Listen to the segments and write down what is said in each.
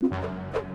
you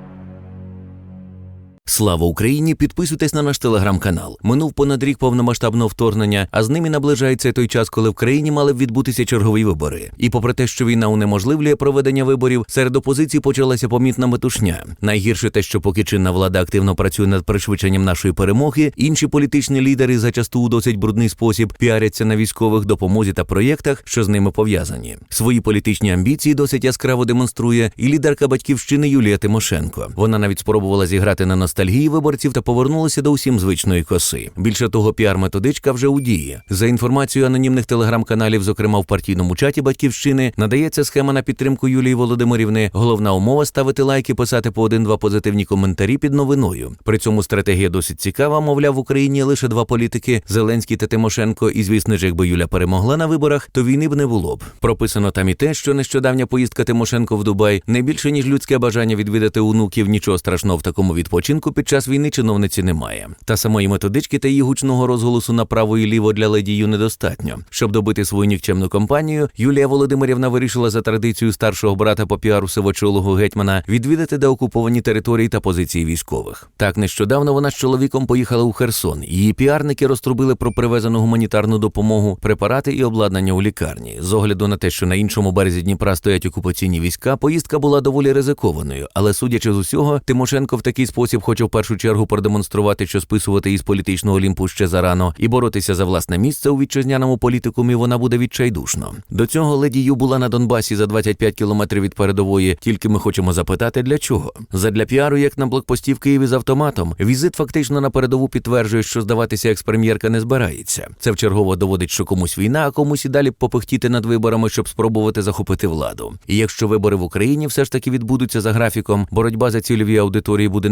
Слава Україні! Підписуйтесь на наш телеграм-канал. Минув понад рік повномасштабного вторгнення, а з ним і наближається той час, коли в країні мали б відбутися чергові вибори. І попри те, що війна унеможливлює проведення виборів, серед опозиції почалася помітна метушня. Найгірше те, що поки чинна влада активно працює над пришвидшенням нашої перемоги, інші політичні лідери зачасту у досить брудний спосіб піаряться на військових допомозі та проєктах, що з ними пов'язані. Свої політичні амбіції досить яскраво демонструє і лідерка батьківщини Юлія Тимошенко. Вона навіть спробувала зіграти на ностальгії виборців та повернулася до усім звичної коси. Більше того, піар-методичка вже у дії. За інформацією анонімних телеграм-каналів, зокрема в партійному чаті батьківщини, надається схема на підтримку Юлії Володимирівни. Головна умова ставити лайки, писати по один-два позитивні коментарі під новиною. При цьому стратегія досить цікава. Мовляв, в Україні лише два політики Зеленський та Тимошенко. І звісно ж, якби Юля перемогла на виборах, то війни б не було б. Прописано там і те, що нещодавня поїздка Тимошенко в Дубай не більше ніж людське бажання відвідати онуків. Нічого страшного в такому відпочинку під час війни чиновниці немає. Та самої методички та її гучного розголосу направо і ліво для леді Ю недостатньо. Щоб добити свою нікчемну кампанію, Юлія Володимирівна вирішила за традицією старшого брата по піару сивочолого гетьмана відвідати деокуповані території та позиції військових. Так нещодавно вона з чоловіком поїхала у Херсон. Її піарники розтрубили про привезену гуманітарну допомогу, препарати і обладнання у лікарні. З огляду на те, що на іншому березі Дніпра стоять окупаційні війська, поїздка була доволі ризикованою. Але судячи з усього, Тимошенко в такий спосіб хоче в першу чергу продемонструвати, що списувати із політичного олімпу ще зарано, і боротися за власне місце у вітчизняному політикумі вона буде відчайдушно. До цього леді Ю була на Донбасі за 25 кілометрів від передової. Тільки ми хочемо запитати, для чого? Задля піару, як на блокпості в Києві з автоматом. Візит фактично на передову підтверджує, що здаватися експрем'єрка не збирається. Це вчергово доводить, що комусь війна, а комусь і далі попихтіти над виборами, щоб спробувати захопити владу. І якщо вибори в Україні все ж таки відбудуться за графіком, боротьба за цільові аудиторії буде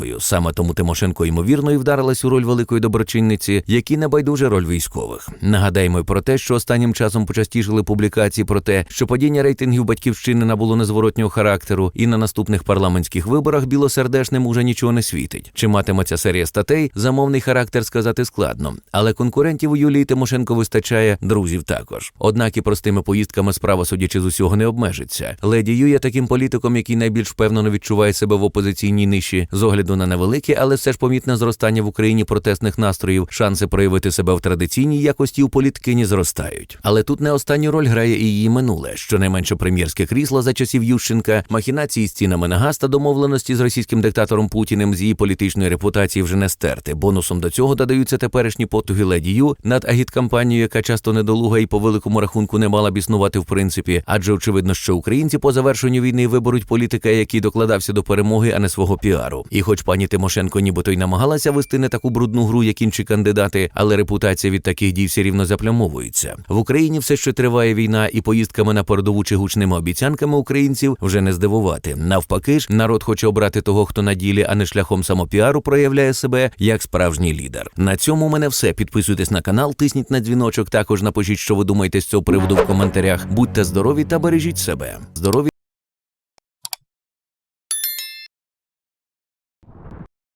непростою. Саме тому Тимошенко ймовірно і вдарилась у роль великої доброчинниці, які не байдуже роль військових. Нагадаємо про те, що останнім часом почастішили публікації про те, що падіння рейтингів батьківщини набуло незворотнього характеру, і на наступних парламентських виборах білосердешним уже нічого не світить. Чи матиме ця серія статей, замовний характер сказати складно, але конкурентів у Юлії Тимошенко вистачає, друзів також. Однак і простими поїздками справа, судячи з усього, не обмежиться. Леді Ю таким політиком, який найбільш впевнено відчуває себе в опозиційній ниші з огляду на невелике, але все ж помітне зростання в Україні протестних настроїв. Шанси проявити себе в традиційній якості у політкині зростають. Але тут не останню роль грає і її минуле, щонайменше прем'єрське крісло за часів Ющенка, махінації з цінами на газ та домовленості з російським диктатором Путіним з її політичної репутації вже не стерти. Бонусом до цього додаються теперішні потуги леді Ю над агіткампанією, яка часто недолуга і по великому рахунку не мала б існувати в принципі, адже очевидно, що українці по завершенню війни виберуть політика, який докладався до перемоги, а не свого піару. І хоч пані Тимошенко нібито й намагалася вести не таку брудну гру, як інші кандидати, але репутація від таких дій все рівно заплямовується. В Україні все ще триває війна, і поїздками на передову чи гучними обіцянками українців вже не здивувати. Навпаки ж, народ хоче обрати того, хто на ділі, а не шляхом самопіару проявляє себе як справжній лідер. На цьому у мене все. Підписуйтесь на канал, тисніть на дзвіночок. Також напишіть, що ви думаєте з цього приводу в коментарях. Будьте здорові та бережіть себе. Здорові.